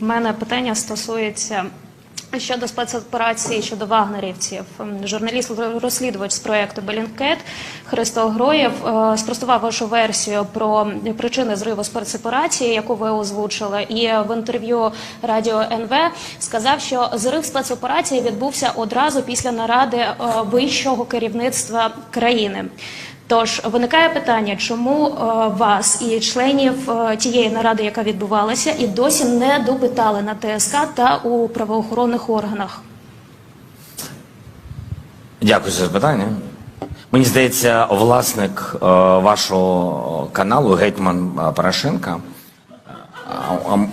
В мене питання стосується щодо спецоперації щодо вагнерівців. Ем, Журналіст-розслідувач з проекту Белінкет Христо Гроєв е, спростував вашу версію про причини зриву спецоперації, яку ви озвучили, і в інтерв'ю радіо НВ сказав, що зрив спецоперації відбувся одразу після наради е, вищого керівництва країни. Тож виникає питання, чому е, вас і членів е, тієї наради, яка відбувалася, і досі не допитали на ТСК та у правоохоронних органах? Дякую за запитання. Мені здається, власник е, вашого каналу Гетьман Порошенка.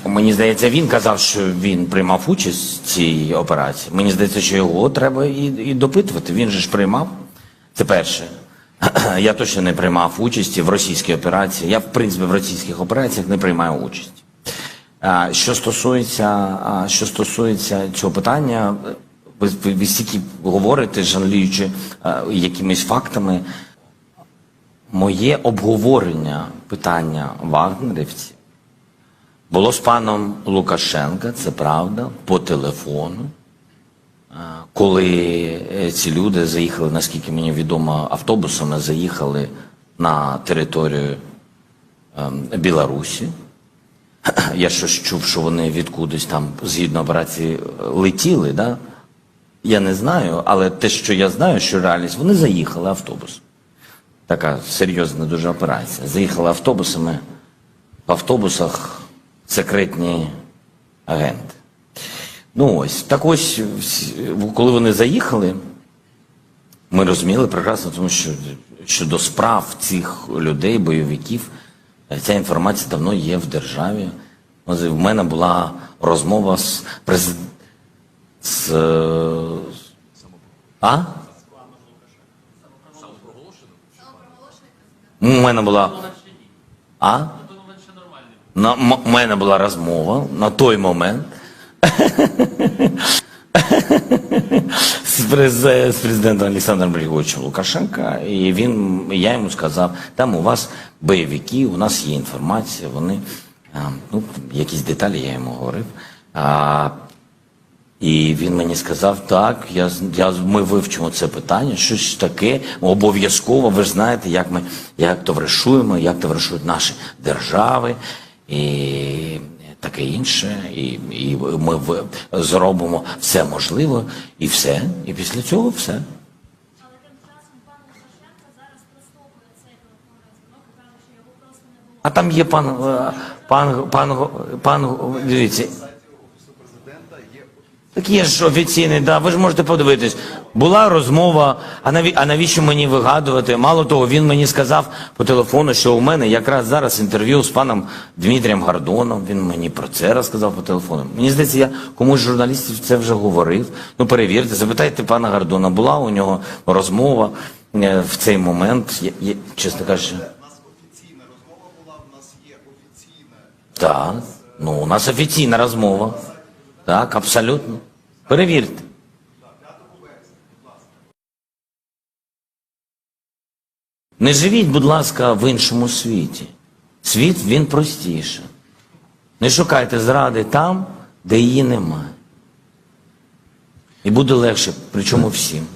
мені здається, він казав, що він приймав участь в цій операції. Мені здається, що його треба і, і допитувати. Він же ж приймав. Це перше. Я точно не приймав участі в російській операції. Я, в принципі, в російських операціях не приймаю участь. Що стосується, що стосується цього питання, ви, ви, ви стільки говорите, жонглюючи а, якимись фактами. Моє обговорення питання вагнерівців було з паном Лукашенка, це правда, по телефону. А, Коли е, ці люди заїхали, наскільки мені відомо, автобусами заїхали на територію ем, Білорусі. Я щось чув, що вони відкудись там згідно операції е, летіли, да? Я не знаю, але те, що я знаю, що реальність, вони заїхали автобусом. Така серйозна дуже операція. Заїхали автобусами, в автобусах секретні агенти. Ну ось, так ось, коли вони заїхали, ми розуміли прекрасно, тому що щодо справ цих людей, бойовиків, ця інформація давно є в державі. В мене була розмова з президентом. З... е, А? У мене була. А? У мене була розмова на той момент з, през- з президентом Олександром Григоровичем Лукашенка, і він, я йому сказав, там у вас бойовики, у нас є інформація, вони, ну, якісь деталі я йому говорив. А, і він мені сказав, так, я, я, ми вивчимо це питання, щось таке, обов'язково, ви ж знаєте, як ми як товаришуємо, як товаришують наші держави і таке інше. І, і ми в- зробимо все можливе, і все. І після цього все. Але тим часом пан Лукашенко зараз спростовує цей телефонний каже, що його просто не було. А там є пан, е, пан, пан, пан, дивіться. Так є ж офіційний, да, ви ж можете подивитись. Була розмова, а, наві, а навіщо мені вигадувати? Мало того, він мені сказав по телефону, що у мене якраз зараз інтерв'ю з паном Дмитрієм Гордоном. Він мені про це розказав по телефону. Мені здається, я комусь з журналістів це вже говорив. Ну перевірте, запитайте пана Гордона, була у нього розмова е, в цей момент. Я, я, чесно кажучи. У нас офіційна розмова була, у нас є офіційна. Так, ну у нас офіційна розмова. Так, абсолютно. Перевірте. Не живіть, будь ласка, в іншому світі. Світ він простіше. Не шукайте зради там, де її немає. І буде легше, причому всім.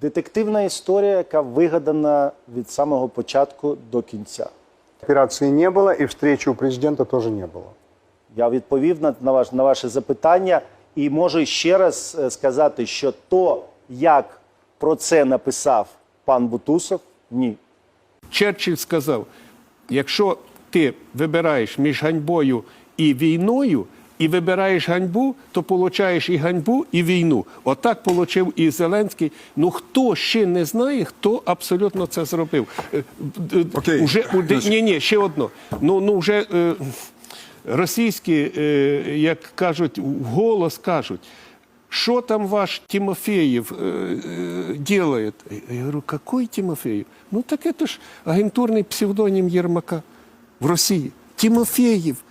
Детективна історія, яка вигадана від самого початку до кінця. Операции не было, и встречи у президента тоже не было. Я відповів на, на, ваш, на ваше запитання і можу ще раз е, сказати, що то, як про це написав пан Бутусов, ні. Черчилль сказав: якщо ти вибираєш між ганьбою і війною, і вибираєш ганьбу, то получаєш і ганьбу, і війну. Отак получив і Зеленський. Ну хто ще не знає, хто абсолютно це зробив? Е, д- Окей. Уже, ні, ні, ще одно. Ну, ну вже е, російські, е, як кажуть, вголос кажуть. Что там ваш Тимофеев э, э, делает? Я говорю, какой Тимофеев? Ну так это ж агентурный псевдоним Ермака в России. Тимофеев